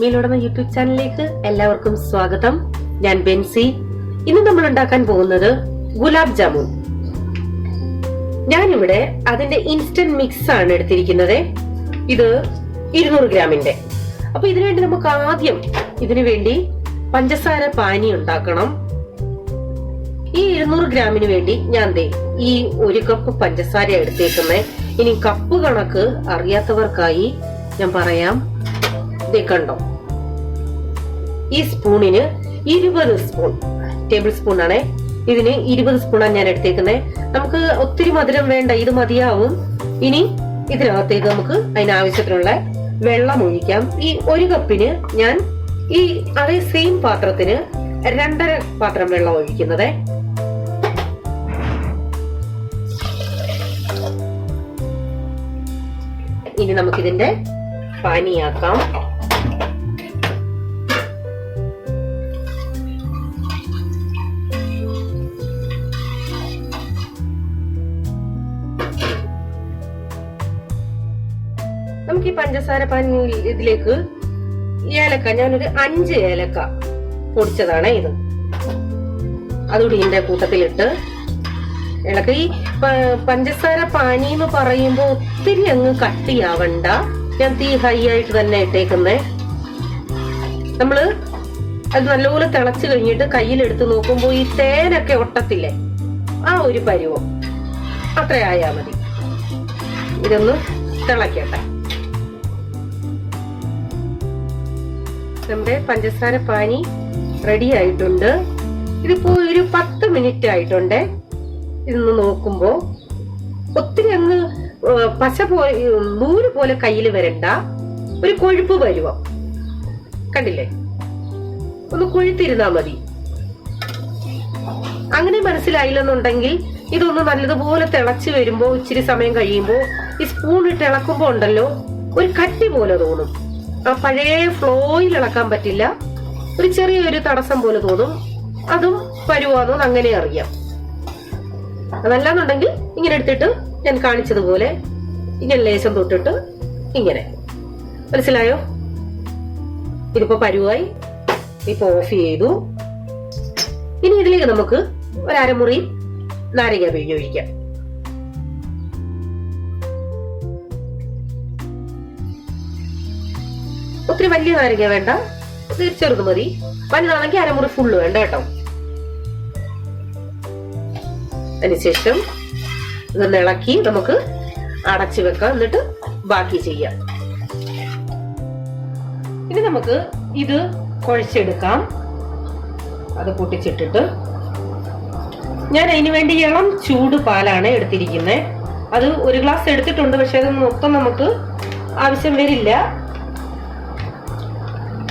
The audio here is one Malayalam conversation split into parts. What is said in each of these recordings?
മീലുടമ യൂട്യൂബ് ചാനലിലേക്ക് എല്ലാവർക്കും സ്വാഗതം. ഞാൻ ബെൻസി. ഇന്ന് നമ്മൾ ഉണ്ടാക്കാൻ പോകുന്നത് ഗുലാബ് ജാമുൻ. ഞാനിവിടെ അതിന്റെ ഇൻസ്റ്റന്റ് മിക്സ് ആണ് എടുത്തിരിക്കുന്നത്. ഇത് ഇരുന്നൂറ് ഗ്രാമിന്റെ. അപ്പൊ ഇതിനുവേണ്ടി നമുക്ക് ആദ്യം ഇതിനു വേണ്ടി പഞ്ചസാര പാനി ഉണ്ടാക്കണം. ഈ ഇരുന്നൂറ് ഗ്രാമിന് വേണ്ടി ഞാൻ ദേ ഈ ഒരു കപ്പ് പഞ്ചസാര എടുത്തേക്കുന്നത് ഇനി കപ്പ് കണക്ക് അറിയാത്തവർക്കായി ഞാൻ പറയാം. കണ്ടോ? ഈ സ്പൂണിന് ഇരുപത് സ്പൂൺ ടേബിൾ സ്പൂൺ ആണേ ഇതിന് ഇരുപത് സ്പൂണാണ് ഞാൻ എടുത്തേക്കുന്നത് നമുക്ക് ഒത്തിരി മധുരം വേണ്ട ഇത് മതിയാവും. ഇനി ഇതിനകത്തേക്ക് നമുക്ക് അതിനാവശ്യത്തിനുള്ള വെള്ളം ഒഴിക്കാം. ഈ ഒരു കപ്പിന് ഞാൻ ഈ അതേ സെയിം പാത്രത്തിന് രണ്ടര പാത്രം വെള്ളം ഒഴിക്കുന്നത്. ഇനി നമുക്കിതിന്റെ പാനിയാക്കാം. ഈ പഞ്ചസാര പാനിൽ ഇതിലേക്ക് ഏലക്ക ഞാനൊരു അഞ്ച് ഏലക്ക പൊടിച്ചതാണ് ഇത്. അതുകൂടി ഇതിന്റെ കൂട്ടത്തിലിട്ട് ഇളക്ക. ഈ പഞ്ചസാര പാനി എന്ന് പറയുമ്പോ ഒത്തിരി അങ്ങ് കട്ടിയാവണ്ട. ഞാൻ തീ ഹൈ ആയിട്ട് തന്നെ ഇട്ടേക്കുന്നേ. നമ്മൾ അത് നല്ലപോലെ തിളച്ചു കഴിഞ്ഞിട്ട് കയ്യിലെടുത്ത് നോക്കുമ്പോൾ ഈ തേനൊക്കെ ഒട്ടത്തില്ലേ? ആ ഒരു പരുവം. അത്രയായാ മതി. ഇതൊന്ന് തിളക്കട്ടെ. നമ്മുടെ പഞ്ചസാര പാനി റെഡി ആയിട്ടുണ്ട്. ഇതിപ്പോ ഒരു പത്ത് മിനിറ്റ് ആയിട്ടുണ്ട്. ഇന്ന് നോക്കുമ്പോ ഒത്തിരി അങ്ങ് പശ പോലെ നൂൽ പോലെ കയ്യിൽ വരണ്ട. ഒരു കൊഴുപ്പ് വരുവോ. കണ്ടില്ലേ? ഒന്ന് കൊഴുത്തിരുന്നാ മതി. അങ്ങനെ മനസ്സിലായില്ലെന്നുണ്ടെങ്കിൽ ഇതൊന്ന് നല്ലതുപോലെ തിളച്ച് വരുമ്പോ ഇച്ചിരി സമയം കഴിയുമ്പോ ഈ സ്പൂൺ ഇട്ട് ഉണ്ടല്ലോ ഒരു കട്ടി പോലെ തോന്നും. ആ പഴയ ഫ്ലോയിൽ ഇളക്കാൻ പറ്റില്ല. ഒരു ചെറിയൊരു തടസ്സം പോലെ തോന്നും. അതും പരുവാന്നോന്ന് അങ്ങനെ അറിയാം. അതല്ലാന്നുണ്ടെങ്കിൽ ഇങ്ങനെ എടുത്തിട്ട് ഞാൻ കാണിച്ചതുപോലെ ഇങ്ങനെ ലേശം തൊട്ടിട്ട് ഇങ്ങനെ. മനസ്സിലായോ? ഇതിപ്പോ പരുവായി. ഇപ്പൊ ഓഫ് ചെയ്തു. ഇനി ഇതിലേക്ക് നമുക്ക് ഒരു അരമുറി നാരങ്ങ പിഴിഞ്ഞൊഴിക്കാം ഒത്തിരി വലിയ നാരങ്ങ വേണ്ട. ചെറുത് മതി. വലുതാണെങ്കിൽ അരമുറി ഫുള്ള് വേണ്ട കേട്ടോ. അതിനുശേഷം ഇതൊന്ന് ഇളക്കി നമുക്ക് അടച്ചു വെക്കാം. എന്നിട്ട് ബാക്കി ചെയ്യാം. ഇനി നമുക്ക് ഇത് കുഴച്ചെടുക്കാം. അത് പൊട്ടിച്ചിട്ടിട്ട്. ഞാൻ അതിന് വേണ്ടി ഇളം ചൂട് പാലാണ് എടുത്തിരിക്കുന്നത് അത് ഒരു ഗ്ലാസ് എടുത്തിട്ടുണ്ട് പക്ഷെ അത് മൊത്തം നമുക്ക് ആവശ്യം വരില്ല.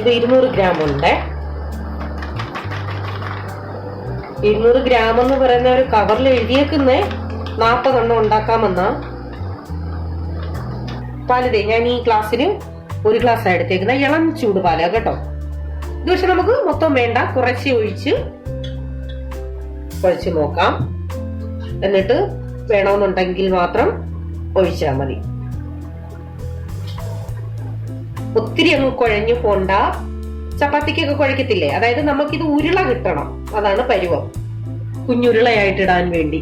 ഇത് ഇരുന്നൂറ് ഗ്രാം ഉണ്ട്. ഇരുന്നൂറ് ഗ്രാം എന്ന് പറയുന്ന ഒരു കവറിൽ എഴുതിയേക്കുന്നേ. നാൽപ്പതെണ്ണം ഉണ്ടാക്കാമെന്നാ. പാലിതേ ഞാൻ ഈ ഗ്ലാസ്സിന് ഒരു ഗ്ലാസ് എടുത്തേക്കുന്ന ഇളം ചൂട് പാല കേട്ടോ. ഇത് പക്ഷെ നമുക്ക് മൊത്തം വേണ്ട. കുറച്ച് ഒഴിച്ച് കുഴച്ച് നോക്കാം. എന്നിട്ട് വേണമെന്നുണ്ടെങ്കിൽ മാത്രം ഒഴിച്ചാൽ മതി. ഒത്തിരി അങ്ങ് കുഴഞ്ഞു പോണ്ട. ചപ്പാത്തിക്കൊക്കെ കുഴക്കത്തില്ലേ? അതായത് നമുക്ക് ഇത് ഉരുള കിട്ടണം. അതാണ് പരുവം. കുഞ്ഞുരുളയായിട്ട് ഇടാൻ വേണ്ടി.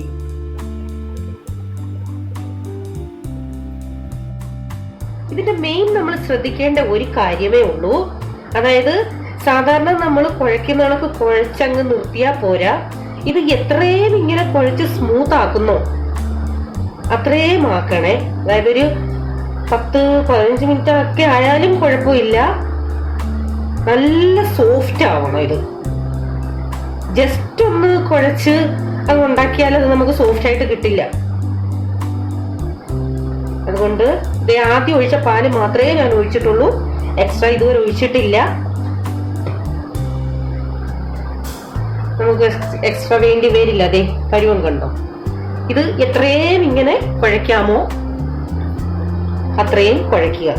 ഇതിന്റെ മെയിൻ നമ്മൾ ശ്രദ്ധിക്കേണ്ട ഒരു കാര്യമേ ഉള്ളൂ. അതായത് സാധാരണ നമ്മൾ കുഴക്കുന്ന കണക്ക് കുഴച്ചങ്ങ് നിർത്തിയാ പോരാ. ഇത് എത്രയും ഇങ്ങനെ കുഴച്ച് സ്മൂത്ത് ആക്കുന്നോ? അത്രയും ആക്കണേ. അതായത് ഒരു പത്ത് പതിനഞ്ച് മിനിറ്റ് ഒക്കെ ആയാലും കുഴപ്പമില്ല. നല്ല സോഫ്റ്റ് ആവണം ഇത്. ജസ്റ്റ് ഒന്ന് കുഴച്ച് അത് ഉണ്ടാക്കിയാൽ അത് നമുക്ക് സോഫ്റ്റ് ആയിട്ട് കിട്ടില്ല. അതുകൊണ്ട് ഇത് ആദ്യം ഒഴിച്ച പാൽ മാത്രമേ ഞാൻ ഒഴിച്ചിട്ടുള്ളൂ. എക്സ്ട്രാ ഇതുവരെ ഒഴിച്ചിട്ടില്ല. നമുക്ക് എക്സ്ട്രാ വേണ്ടി വരില്ല അതെ പരുവം കണ്ടോ? ഇത് എത്രയും ഇങ്ങനെ കുഴയ്ക്കാമോ? അത്രയും കുഴയ്ക്കുക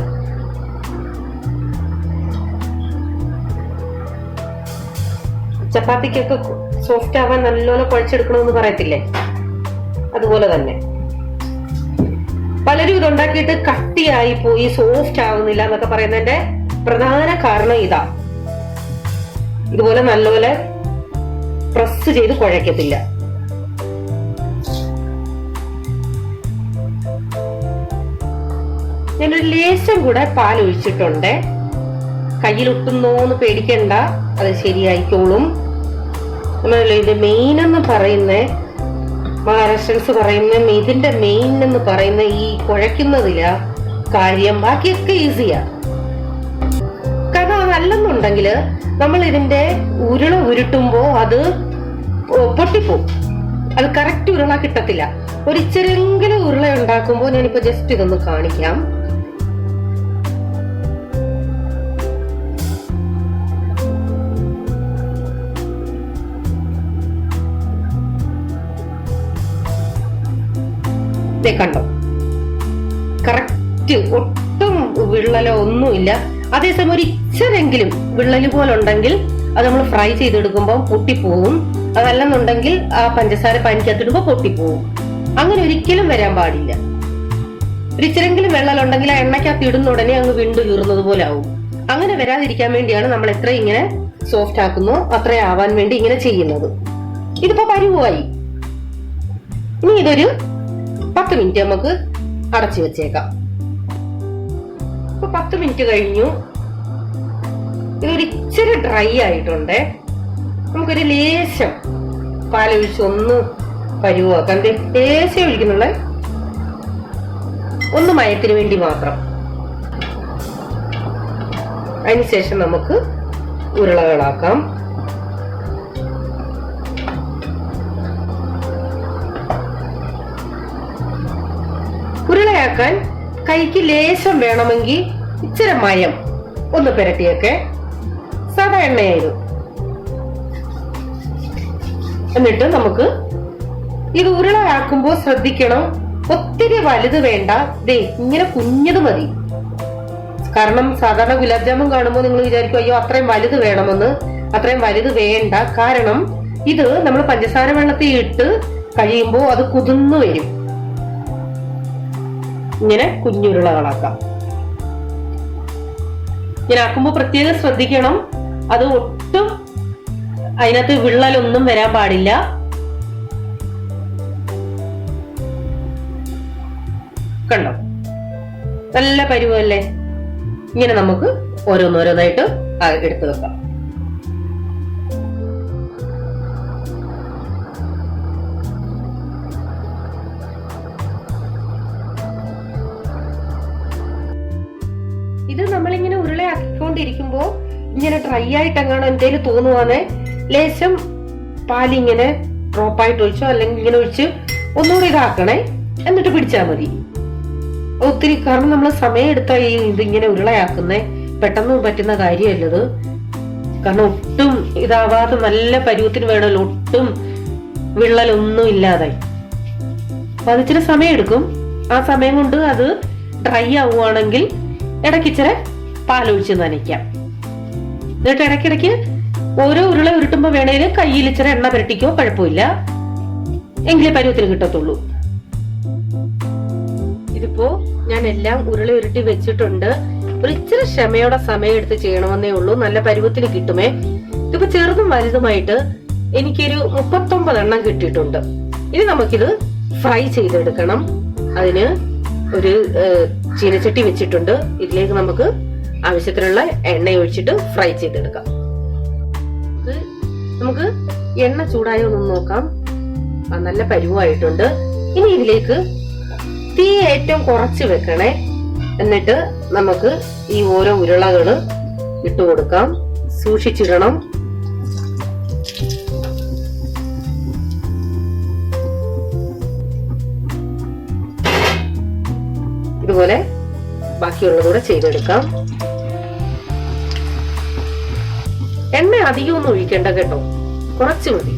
ചപ്പാത്തിക്കൊക്കെ സോഫ്റ്റ് ആവാൻ നല്ലോലെ കുഴച്ചെടുക്കണമെന്ന് പറയത്തില്ലേ? അതുപോലെ തന്നെ. പലരും ഇത് ഉണ്ടാക്കിയിട്ട് കട്ടിയായി പോയി സോഫ്റ്റ് ആവുന്നില്ല എന്നൊക്കെ പറയുന്നതിന്റെ പ്രധാന കാരണം ഇതാ. ഇതുപോലെ നല്ലപോലെ പ്രസ് ചെയ്ത് കുഴക്കത്തില്ല ഞാനൊരു ലേശം കൂടെ പാൽ ഒഴിച്ചിട്ടുണ്ട് കയ്യിൽ ഒട്ടുന്നോന്ന് പേടിക്കണ്ട. അത് ശരിയായിക്കോളും. നമ്മളല്ലേ ഇത് മെയിൻ എന്ന് പറയുന്ന? മഹാരാഷ്ട്രൻസ് പറയുന്ന ഇതിന്റെ മെയിൻ എന്ന് പറയുന്ന ഈ കുഴയ്ക്കുന്നതില കാര്യം. ബാക്കിയൊക്കെ ഈസിയാ കാരണം അതല്ലെന്നുണ്ടെങ്കിൽ നമ്മൾ ഇതിന്റെ ഉരുള ഉരുട്ടുമ്പോ അത് പൊട്ടിപ്പോവും. അത് കറക്റ്റ് ഉരുള കിട്ടത്തില്ല. ഒരു ഇച്ചിരെങ്കിലും ഉരുള ഉണ്ടാക്കുമ്പോൾ ഞാനിപ്പോ ജസ്റ്റ് ഇതൊന്ന് കാണിക്കാം. ദേ കണ്ടോ? കറക്റ്റ് ഒട്ടും വിള്ളലോ ഒന്നുമില്ല. അതേസമയം ഒരു ഇച്ചരെങ്കിലും വിള്ളൽ പോലെ ഉണ്ടെങ്കിൽ അത് നമ്മൾ ഫ്രൈ ചെയ്തെടുക്കുമ്പോൾ പൊട്ടിപ്പോവും. അതല്ലെന്നുണ്ടെങ്കിൽ ആ പഞ്ചസാര പനിക്കത്തിടുമ്പോൾ പൊട്ടിപ്പോവും. അങ്ങനെ ഒരിക്കലും വരാൻ പാടില്ല. ഒരു ഇച്ചിരെങ്കിലും വെള്ളലുണ്ടെങ്കിൽ ആ എണ്ണയ്ക്കകത്ത് ഇടുന്ന ഉടനെ അങ്ങ് വിണ്ടു കീറുന്നത് പോലെ ആവും അങ്ങനെ വരാതിരിക്കാൻ വേണ്ടിയാണ് നമ്മൾ എത്ര ഇങ്ങനെ സോഫ്റ്റ് ആക്കുന്നു അത്ര ആവാൻ വേണ്ടി ഇങ്ങനെ ചെയ്യുന്നത്. ഇതിപ്പോ പരുവായി ഇനി ഇതൊരു പത്ത് മിനിറ്റ് നമുക്ക് അടച്ചു വെച്ചേക്കാം. ഇപ്പൊ പത്ത് മിനിറ്റ് കഴിഞ്ഞു. ഇതൊരു ഇച്ചിരി ഡ്രൈ ആയിട്ടുണ്ട്. നമുക്കൊരു ലേശം പാലൊഴിച്ച് ഒന്ന് പരുവാക്കാം. ലേശം ഒഴിക്കുന്നുള്ള. ഒന്ന് മയത്തിന് വേണ്ടി മാത്രം. അതിനുശേഷം നമുക്ക് ഉരുളകളാക്കാം. ഉരുളയാക്കാൻ കൈക്ക് ലേശം വേണമെങ്കിൽ ഇച്ചിരി മയം. ഒന്ന് പുരട്ടിയൊക്കെ. സാധാ എണ്ണയായിരുന്നു. എന്നിട്ട് നമുക്ക് ഇത് ഉരുളയാക്കുമ്പോൾ ശ്രദ്ധിക്കണം. ഒത്തിരി വലുത് വേണ്ട. ദേ ഇങ്ങനെ കുഞ്ഞത് മതി. കാരണം സാധാരണ ഗുലാബ് ജാമുൻ കാണുമ്പോൾ നിങ്ങൾ വിചാരിക്കും അയ്യോ അത്രയും വലുത് വേണമെന്ന്. അത്രയും വലുത് വേണ്ട. കാരണം ഇത് നമ്മൾ പഞ്ചസാര വെള്ളത്തിൽ ഇട്ട് കഴിയുമ്പോൾ അത് കുതിർന്നു വരും. ഇങ്ങനെ കുഞ്ഞുരുളകളാക്കാം. ഇങ്ങനെ ആക്കുമ്പോൾ പ്രത്യേകം ശ്രദ്ധിക്കണം. അത് ഒട്ടും അതിനകത്ത് വിള്ളലൊന്നും വരാൻ പാടില്ല. കണ്ടോ? നല്ല പരുവല്ലേ? ഇങ്ങനെ നമുക്ക് ഓരോന്നോരോന്നായിട്ട് എടുത്തു വെക്കാം. ഇങ്ങനെ ഡ്രൈ ആയിട്ട് അങ്ങനെ എന്തേലും തോന്നുവാന്നെ ലേശം പാലിങ്ങനെ ഡ്രോപ്പായിട്ട് ഒഴിച്ചോ അല്ലെങ്കിൽ ഇങ്ങനെ ഒഴിച്ച് ഒന്നുകൂടി ഇതാക്കണേ എന്നിട്ട് പിടിച്ചാൽ മതി. ഒത്തിരി കാരണം നമ്മൾ സമയം എടുത്താ ഈ ഇതിങ്ങനെ ഉരുളയാക്കുന്നേ. പെട്ടെന്ന് പറ്റുന്ന കാര്യമല്ലത് കാരണം ഒട്ടും ഇതാവാതെ നല്ല പരുവത്തിന് വേണമല്ലോ ഒട്ടും വിള്ളലൊന്നും ഇല്ലാതെ. അപ്പൊ അത് ഇച്ചിരി സമയം എടുക്കും ആ സമയം കൊണ്ട് അത് ഡ്രൈ ആവുകയാണെങ്കിൽ ഇടയ്ക്കിച്ചിരി പാലൊഴിച്ച് നനയ്ക്കാം. എന്നിട്ട് ഇടയ്ക്കിടയ്ക്ക് ഓരോ ഉരുള ഉരുട്ടുമ്പോ വേണേലും കയ്യിൽ ഇച്ചിരി എണ്ണ പുരട്ടിക്കോ കുഴപ്പമില്ല. എങ്കിലേ പരുവത്തിന് കിട്ടത്തുള്ളൂ. ഇതിപ്പോ ഞാൻ എല്ലാം ഉരുള ഉരുട്ടി വെച്ചിട്ടുണ്ട്. ഒരു ഇച്ചിരി ക്ഷമയോടെ സമയം എടുത്ത് ചെയ്യണമെന്നേ ഉള്ളൂ. നല്ല പരുവത്തിന് കിട്ടുമേ. ഇതിപ്പോ ചെറുതും വലുതുമായിട്ട് എനിക്കൊരു മുപ്പത്തൊമ്പത് എണ്ണം കിട്ടിയിട്ടുണ്ട്. ഇനി നമുക്കിത് ഫ്രൈ ചെയ്തെടുക്കണം. അതിന് ഒരു ചീനച്ചട്ടി വെച്ചിട്ടുണ്ട്. ഇതിലേക്ക് നമുക്ക് ആവശ്യത്തിനുള്ള എണ്ണ ഒഴിച്ചിട്ട് ഫ്രൈ ചെയ്തെടുക്കാം. നമുക്ക് എണ്ണ ചൂടായോ എന്ന് നോക്കാം. നല്ല പരുവായിട്ടുണ്ട്. ഇനി ഇതിലേക്ക് തീ ഏറ്റവും കുറച്ച് വെക്കണേ. എന്നിട്ട് നമുക്ക് ഈ ഓരോ ഉരുളകൾ ഇട്ട് കൊടുക്കാം. സൂക്ഷിച്ചിടണം. ഇതുപോലെ ബാക്കിയുള്ളത് കൂടെ ചെയ്തെടുക്കാം. അധികമൊന്നും ഒഴിക്കേണ്ട കേട്ടോ. കുറച്ച് മതി.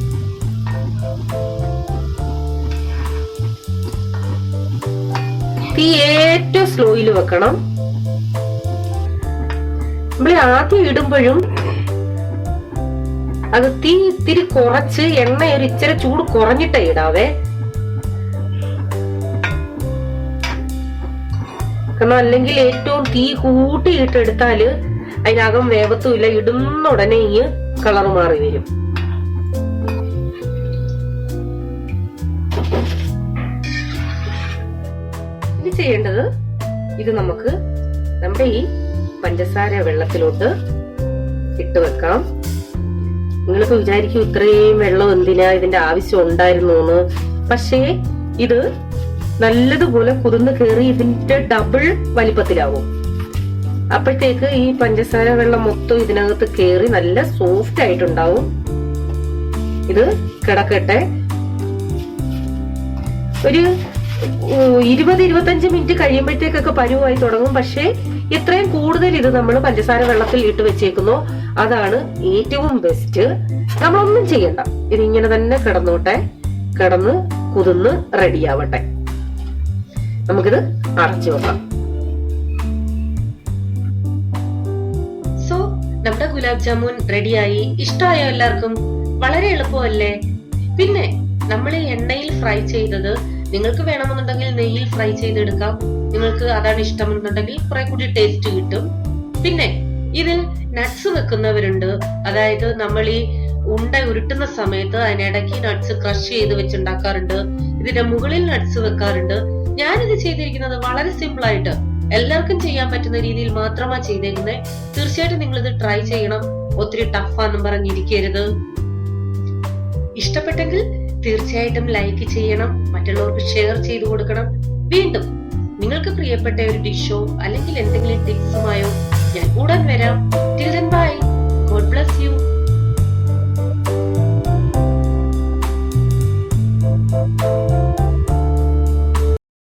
തീ ഏറ്റവും സ്ലോയിൽ വെക്കണം. നമ്മൾ ആദ്യം ഇടുമ്പോഴും അത് തീ ഇത്തിരി കുറച്ച് എണ്ണ ഒരു ഇച്ചിരി ചൂട് കുറഞ്ഞിട്ടേ ഇടാവേ. കാരണം അല്ലെങ്കിൽ ഏറ്റവും തീ കൂട്ടിയിട്ടെടുത്താൽ അതിനകം വേവത്തുമില്ല ഇടുന്ന ഉടനെ ഈ കളർ മാറി വരും. ഇനി ചെയ്യേണ്ടത് ഇത് നമുക്ക് നമ്മുടെ ഈ പഞ്ചസാര വെള്ളത്തിലോട്ട് ഇട്ട് വെക്കാം. നിങ്ങളിപ്പോ വിചാരിക്കും ഇത്രയും വെള്ളം എന്തിനാ ഇതിന്റെ ആവശ്യം ഉണ്ടായിരുന്നു പക്ഷേ ഇത് നല്ലതുപോലെ കുതിർന്ന് കയറി ഇതിന്റെ ഡബിൾ വലിപ്പത്തിലാവും. അപ്പോഴത്തേക്ക് ഈ പഞ്ചസാര വെള്ളം മൊത്തം ഇതിനകത്ത് കയറി നല്ല സോഫ്റ്റ് ആയിട്ടുണ്ടാവും. ഇത് കിടക്കട്ടെ. ഒരു ഇരുപത് ഇരുപത്തഞ്ച് മിനിറ്റ് കഴിയുമ്പോഴത്തേക്കൊക്കെ പരുവായി തുടങ്ങും. പക്ഷേ ഇത്രയും കൂടുതൽ ഇത് നമ്മൾ പഞ്ചസാര വെള്ളത്തിൽ ഇട്ട് വെച്ചേക്കുന്നു. അതാണ് ഏറ്റവും ബെസ്റ്റ് നമ്മളൊന്നും ചെയ്യണ്ട. ഇതിങ്ങനെ തന്നെ കിടന്നോട്ടെ. കിടന്ന് കുതിർന്ന് റെഡിയാവട്ടെ നമുക്കിത് അടച്ചു വെക്കാം. നമ്മുടെ ഗുലാബ് ജാമുൻ റെഡിയായി. ഇഷ്ടമായോ എല്ലാവർക്കും വളരെ എളുപ്പമല്ലേ? പിന്നെ നമ്മൾ എണ്ണയിൽ ഫ്രൈ ചെയ്തത് നിങ്ങൾക്ക് വേണമെന്നുണ്ടെങ്കിൽ നെയ്യിൽ ഫ്രൈ ചെയ്തെടുക്കാം. നിങ്ങൾക്ക് അതാണ് ഇഷ്ടമെന്നുണ്ടെങ്കിൽ കുറെ കൂടി ടേസ്റ്റ് കിട്ടും. പിന്നെ ഇതിൽ നട്ട്സ് വെക്കുന്നവരുണ്ട്. അതായത് നമ്മൾ ഈ ഉണ്ട ഉരുട്ടുന്ന സമയത്ത് അതിനിടയ്ക്ക് നട്ട്സ് ക്രഷ് ചെയ്ത് വെച്ചുണ്ടാക്കാറുണ്ട്. ഇതിന്റെ മുകളിൽ നട്ട്സ് വെക്കാറുണ്ട്. ഞാനിത് ചെയ്തിരിക്കുന്നത് വളരെ സിമ്പിൾ ആയിട്ട് എല്ലാവർക്കും ചെയ്യാൻ പറ്റുന്ന രീതിയിൽ മാത്രമാ ചെയ്തേക്കുന്നത് തീർച്ചയായിട്ടും നിങ്ങൾ ഇത് ട്രൈ ചെയ്യണം. ഒത്തിരി ടഫാന്നും പറഞ്ഞിരിക്കരുത്. ഇഷ്ടപ്പെട്ടെങ്കിൽ തീർച്ചയായിട്ടും ലൈക്ക് ചെയ്യണം. മറ്റുള്ളവർക്ക് ഷെയർ ചെയ്തു കൊടുക്കണം. വീണ്ടും നിങ്ങൾക്ക് പ്രിയപ്പെട്ട ഒരു ഡിഷോ അല്ലെങ്കിൽ എന്തെങ്കിലും ടിപ്സുമായോ ഞാൻ ഉടൻ വരാം. By God bless you